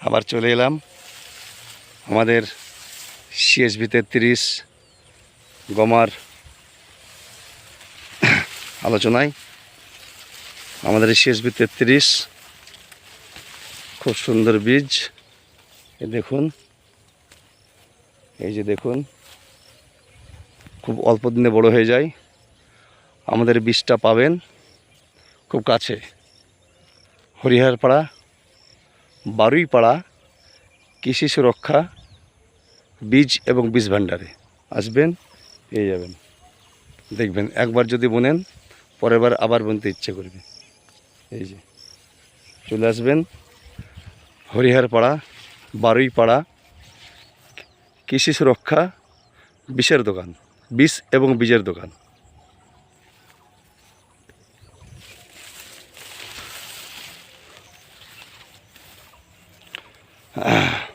আবার চলে এলাম। আমাদের সিএসবি তেত্রিশ গমার আলোচনায়। আমাদের সিএসবি তেত্রিশ, খুব সুন্দর বীজ। দেখুন, এই যে দেখুন, খুব অল্প দিনে বড় হয়ে যায়। আমাদের বীজটা পাবেন খুব কাছে, হরিহরপাড়া। বারুইপাড়া, কৃষি সুরক্ষা, বীজ এবং বীজ ভাণ্ডারে। আসবেন, পেয়ে যাবেন। দেখবেন, একবার যদি বোনেন, পরের বার আবার বুনতে ইচ্ছে করবে। এই যে, চলে আসবেন, হরিহরপাড়া, বারুইপাড়া, কৃষি সুরক্ষা, বিষের দোকান বিষ এবং বীজের দোকান। Ah.